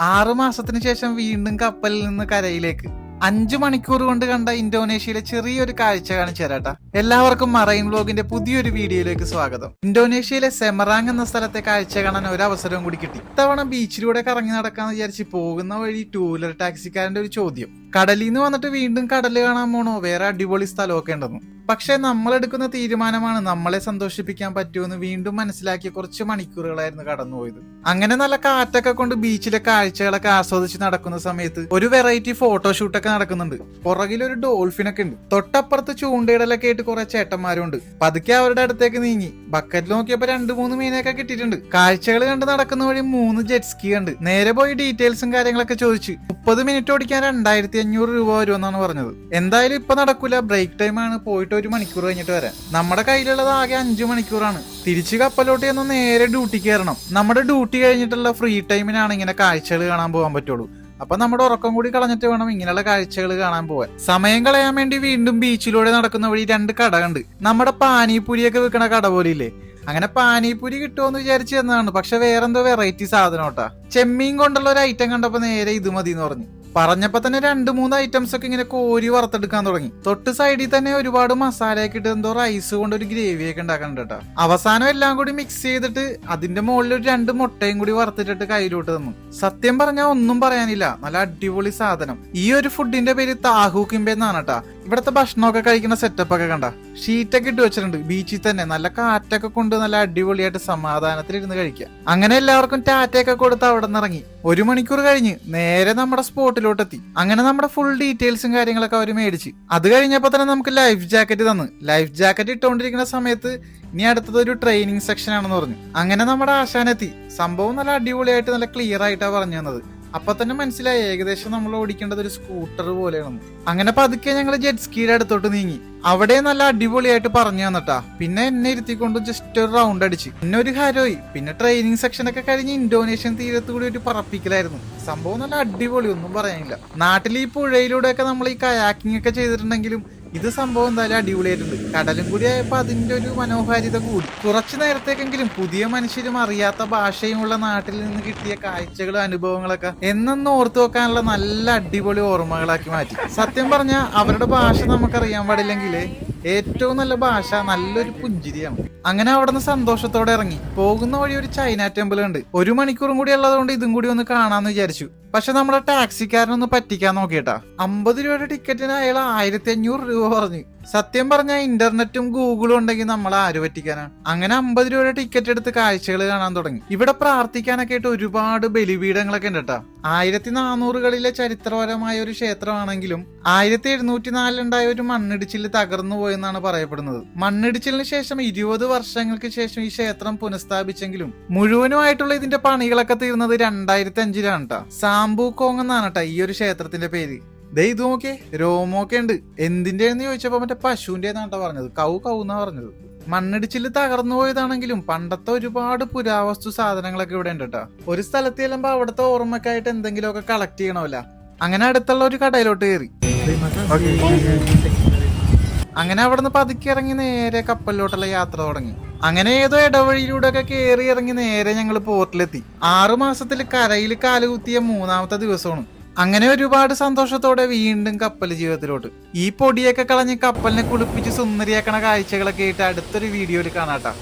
ആറു മാസത്തിന് ശേഷം വീണ്ടും കപ്പലിൽ നിന്ന് കരയിലേക്ക്. അഞ്ചു മണിക്കൂർ കൊണ്ട് കണ്ട ഇന്തോനേഷ്യയിലെ ചെറിയൊരു കാഴ്ച കാണിച്ചു തരാട്ടാ. എല്ലാവർക്കും മറൈൻ വ്ലോഗിന്റെ പുതിയൊരു വീഡിയോയിലേക്ക് സ്വാഗതം. ഇന്തോനേഷ്യയിലെ സെമറാങ് എന്ന സ്ഥലത്തെ കാഴ്ച കാണാൻ ഒരു അവസരവും കൂടി കിട്ടി. ഇത്തവണ ബീച്ചിലൂടെ കറങ്ങി നടക്കാന്ന് വിചാരിച്ച് പോകുന്ന വഴി ടൂ വീലർ ടാക്സിക്കാരന്റെ ഒരു ചോദ്യം. കടലിൽ നിന്ന് വന്നിട്ട് വീണ്ടും കടൽ കാണാൻ പോണോ? വേറെ അടിപൊളി സ്ഥലമൊക്കെ ഉണ്ടെന്നു. പക്ഷെ നമ്മൾ എടുക്കുന്ന തീരുമാനമാണ് നമ്മളെ സന്തോഷിപ്പിക്കാൻ പറ്റുമെന്ന് വീണ്ടും മനസ്സിലാക്കിയ കുറച്ച് മണിക്കൂറുകളായിരുന്നു കടന്നുപോയത്. അങ്ങനെ നല്ല കാറ്റൊക്കെ കൊണ്ട് ബീച്ചിലെ കാഴ്ചകളൊക്കെ ആസ്വദിച്ച് നടക്കുന്ന സമയത്ത് ഒരു വെറൈറ്റി ഫോട്ടോഷൂട്ടൊക്കെ നടക്കുന്നുണ്ട്. പുറകിൽ ഒരു ഡോൾഫിനൊക്കെ ഉണ്ട്. തൊട്ടപ്പുറത്ത് ചൂണ്ടയിടലൊക്കെ ആയിട്ട് കുറെ ചേട്ടന്മാരുണ്ട്. പതുക്കെ അവരുടെ അടുത്തേക്ക് നീങ്ങി. ബക്കറ്റിൽ നോക്കിയപ്പോ രണ്ട് മൂന്ന് മീനൊക്കെ കിട്ടിയിട്ടുണ്ട്. കാഴ്ചകൾ കണ്ട് നടക്കുന്ന വഴി മൂന്ന് ജെറ്റ് സ്കീ ഉണ്ട്. നേരെ പോയി ഡീറ്റെയിൽസും കാര്യങ്ങളൊക്കെ ചോദിച്ചു മുപ്പത് മിനിറ്റ് ഓടിക്കാൻ രണ്ടായിരത്തി അഞ്ഞൂറ് രൂപ വരുമെന്നാണ് പറഞ്ഞത്. എന്തായാലും ഇപ്പൊ നടക്കൂല. ബ്രേക്ക് ടൈം ആണ്. പോയിട്ട് ഒരു മണിക്കൂർ കഴിഞ്ഞിട്ട് വരാം. നമ്മുടെ കയ്യിലുള്ളത് ആകെ അഞ്ചു മണിക്കൂറാണ്. തിരിച്ച് കപ്പലോട്ട് ചെന്ന് നേരെ ഡ്യൂട്ടി കയറണം. നമ്മുടെ ഡ്യൂട്ടി കഴിഞ്ഞിട്ടുള്ള ഫ്രീ ടൈമിനാണ് ഇങ്ങനെ കാഴ്ചകൾ കാണാൻ പോകാൻ പറ്റുള്ളൂ. അപ്പൊ നമ്മുടെ ഉറക്കം കൂടി കളഞ്ഞിട്ട് വേണം ഇങ്ങനെയുള്ള കാഴ്ചകൾ കാണാൻ പോവാൻ സമയം കളയാൻ വേണ്ടി വീണ്ടും ബീച്ചിലൂടെ നടക്കുന്ന വഴി രണ്ട് കട കണ്ട്. നമ്മുടെ പാനിപൂരിയൊക്കെ വിൽക്കണ കട പോലില്ലേ അങ്ങനെ പാനിപൂരി കിട്ടുമെന്ന് വിചാരിച്ചു തന്നതാണ് പക്ഷെ വേറെന്തോ വെറൈറ്റി സാധനം കേട്ടാ. ചെമ്മീൻ കൊണ്ടുള്ള ഒരു ഐറ്റം കണ്ടപ്പോ നേരെ ഇത് മതി എന്ന് പറഞ്ഞു. പറഞ്ഞപ്പോ തന്നെ രണ്ട് മൂന്ന് ഐറ്റംസ് ഒക്കെ ഇങ്ങനെ കോരി വറുത്തെടുക്കാൻ തുടങ്ങി. തൊട്ട് സൈഡിൽ തന്നെ ഒരുപാട് മസാലയൊക്കെ ഇട്ട് എന്തോ റൈസ് കൊണ്ട് ഒരു ഗ്രേവി ഒക്കെ ഉണ്ടാക്കുന്നുണ്ട് അവസാനം എല്ലാം കൂടി മിക്സ് ചെയ്തിട്ട് അതിന്റെ മുകളിൽ ഒരു രണ്ട് മുട്ടയും കൂടി വറുത്തിട്ടിട്ട് കയ്യിലോട്ട് തന്നു. സത്യം പറഞ്ഞാൽ ഒന്നും പറയാനില്ല. നല്ല അടിപൊളി സാധനം. ഈ ഒരു ഫുഡിന്റെ പേര് താഹു കിംബെ എന്നാണ് കേട്ടാ. ഇവിടത്തെ ഭക്ഷണമൊക്കെ കഴിക്കുന്ന സെറ്റപ്പ് ഒക്കെ കണ്ട. ഷീറ്റൊക്കെ ഇട്ട് വെച്ചിട്ടുണ്ട്. ബീച്ചിൽ തന്നെ. നല്ല കാറ്റൊക്കെ കൊണ്ട് നല്ല അടിപൊളിയായിട്ട് സമാധാനത്തിൽ ഇരുന്ന് കഴിക്കുക. അങ്ങനെ എല്ലാവർക്കും ടാറ്റയൊക്കെ കൊടുത്ത് അവിടെ നിന്ന് ഇറങ്ങി. ഒരു മണിക്കൂർ കഴിഞ്ഞ് നേരെ നമ്മുടെ സ്പോട്ടിലോട്ട് എത്തി അങ്ങനെ നമ്മുടെ ഫുൾ ഡീറ്റെയിൽസും കാര്യങ്ങളൊക്കെ അവർ മേടിച്ച്. അത് കഴിഞ്ഞപ്പോൾ തന്നെ നമുക്ക് ലൈഫ് ജാക്കറ്റ് തന്നു. ലൈഫ് ജാക്കറ്റ് ഇട്ടുകൊണ്ടിരിക്കുന്ന സമയത്ത് ഇനി അടുത്തത് ഒരു ട്രെയിനിങ് സെക്ഷൻ ആണെന്ന് പറഞ്ഞു. അങ്ങനെ നമ്മുടെ ആശാനെത്തി സംഭവം നല്ല അടിപൊളിയായിട്ട് നല്ല ക്ലിയർ ആയിട്ടാണ് പറഞ്ഞു തന്നത്. അപ്പൊ തന്നെ മനസ്സിലായി ഏകദേശം നമ്മൾ ഓടിക്കേണ്ടത് ഒരു സ്കൂട്ടർ പോലെയാണ് അങ്ങനെ പതുക്കെ ഞങ്ങൾ ജെറ്റ് സ്കീയുടെ അടുത്തോട്ട് നീങ്ങി. അവിടെ നല്ല അടിപൊളിയായിട്ട് പറഞ്ഞു തന്നിട്ടാ. പിന്നെ എന്നെ ഇരുത്തിക്കൊണ്ട് ജസ്റ്റ് ഒരു റൗണ്ട് അടിച്ച്. പിന്നെ ഒരു ഹരോയി. പിന്നെ ട്രെയിനിങ് സെക്ഷൻ ഒക്കെ കഴിഞ്ഞ് ഇന്തോനേഷ്യൻ തീരത്ത് കൂടി ഒരു പറപ്പിക്കലായിരുന്നു. സംഭവം നല്ല അടിപൊളി ഒന്നും പറയാനില്ല. നാട്ടിൽ ഈ പുഴയിലൂടെ ഒക്കെ നമ്മൾ ഈ കയാക്കിംഗ് ഒക്കെ ചെയ്തിട്ടുണ്ടെങ്കിലും ഇത് സംഭവം എന്തായാലും അടിപൊളിയായിട്ടുണ്ട്. കടലും കൂടി ആയപ്പോ അതിന്റെ ഒരു മനോഹാരിത കൂടി. കുറച്ചു നേരത്തേക്കെങ്കിലും പുതിയ മനുഷ്യരും അറിയാത്ത ഭാഷയുമുള്ള നാട്ടിൽ നിന്ന് കിട്ടിയ കാഴ്ചകളും അനുഭവങ്ങളൊക്കെ എന്നൊന്ന് ഓർത്തു വെക്കാനുള്ള നല്ല അടിപൊളി ഓർമ്മകളാക്കി മാറ്റി. സത്യം പറഞ്ഞാൽ അവരുടെ ഭാഷ നമുക്കറിയാൻ പാടില്ലെങ്കിൽ ഏറ്റവും നല്ല ഭാഷ നല്ലൊരു പുഞ്ചിരിയാണ്. അങ്ങനെ അവിടെ നിന്ന് സന്തോഷത്തോടെ ഇറങ്ങി. പോകുന്ന വഴി ഒരു ചൈന ടെമ്പിൾ ഉണ്ട്. ഒരു മണിക്കൂറും കൂടി ഉള്ളതുകൊണ്ട് ഇതും കൂടി ഒന്ന് കാണാന്ന് വിചാരിച്ചു. പക്ഷെ നമ്മുടെ ടാക്സിക്കാരനൊന്ന് പറ്റിക്കാൻ നോക്കിയിട്ടാ. അമ്പത് രൂപയുടെ ടിക്കറ്റിന് അയാൾ ആയിരത്തി അഞ്ഞൂറ് രൂപ പറഞ്ഞു. സത്യം പറഞ്ഞാൽ ഇന്റർനെറ്റും ഗൂഗിളും ഉണ്ടെങ്കിൽ നമ്മൾ ആര് പറ്റിക്കാനാണ് അങ്ങനെ അമ്പത് രൂപയുടെ ടിക്കറ്റ് എടുത്ത് കാഴ്ചകൾ കാണാൻ തുടങ്ങി. ഇവിടെ പ്രാർത്ഥിക്കാനൊക്കെ ആയിട്ട് ഒരുപാട് ബലിപീഠങ്ങളൊക്കെ ഉണ്ട് കേട്ടോ ആയിരത്തി നാനൂറുകളിലെ ചരിത്രപരമായ ഒരു ക്ഷേത്രമാണെങ്കിലും ആയിരത്തി എഴുന്നൂറ്റി നാലിലുണ്ടായ ഒരു മണ്ണിടിച്ചിൽ തകർന്നു പോയെന്നാണ് പറയപ്പെടുന്നത്. മണ്ണിടിച്ചിലിന് ശേഷം ഇരുപത് വർഷങ്ങൾക്ക് ശേഷം ഈ ക്ഷേത്രം പുനഃസ്ഥാപിച്ചെങ്കിലും മുഴുവനുമായിട്ടുള്ള ഇതിന്റെ പണികളൊക്കെ തീർന്നത് രണ്ടായിരത്തി അഞ്ചിലാണ് കേട്ടോ സാംബു കോങ് എന്നാണ് കേട്ടോ ഈ ഒരു ക്ഷേത്രത്തിന്റെ പേര്. ദേ ഇത് നോക്കിയേ രോമൊക്കെ ഉണ്ട്. എന്തിന്റെ എന്ന് ചോദിച്ചപ്പോ മറ്റേ പശുവിന്റെ എന്നാട്ടോ പറഞ്ഞത്. കൗ കൗ എന്നാ പറഞ്ഞത്. മണ്ണിടിച്ചിൽ തകർന്നു പോയതാണെങ്കിലും പണ്ടത്തെ ഒരുപാട് പുരാവസ്തു സാധനങ്ങളൊക്കെ ഇവിടെ ഉണ്ട് കേട്ടോ ഒരു സ്ഥലത്ത് ചെല്ലുമ്പോ അവിടുത്തെ ഓർമ്മക്കായിട്ട് എന്തെങ്കിലുമൊക്കെ കളക്ട് ചെയ്യണമല്ല. അങ്ങനെ അടുത്തുള്ള ഒരു കടയിലോട്ട് കയറി. അങ്ങനെ അവിടെ നിന്ന് പതുക്കി ഇറങ്ങി നേരെ കപ്പലിലോട്ടുള്ള യാത്ര തുടങ്ങി. അങ്ങനെ ഏതോ ഇടവഴിയിലൂടെ ഒക്കെ കയറി ഇറങ്ങി നേരെ ഞങ്ങൾ പോർട്ടിലെത്തി. ആറു മാസത്തിൽ കരയിൽ കാലുകുത്തിയ മൂന്നാമത്തെ ദിവസമാണ്. അങ്ങനെ ഒരുപാട് സന്തോഷത്തോടെ വീണ്ടും കപ്പൽ ജീവിതത്തിലോട്ട്. ഈ പൊടിയൊക്കെ കളഞ്ഞ് കപ്പലിനെ കുളിപ്പിച്ച് സുന്ദരിയാക്കണ കാഴ്ചകളൊക്കെ ആയിട്ട് അടുത്തൊരു വീഡിയോയിൽ കാണാട്ടാ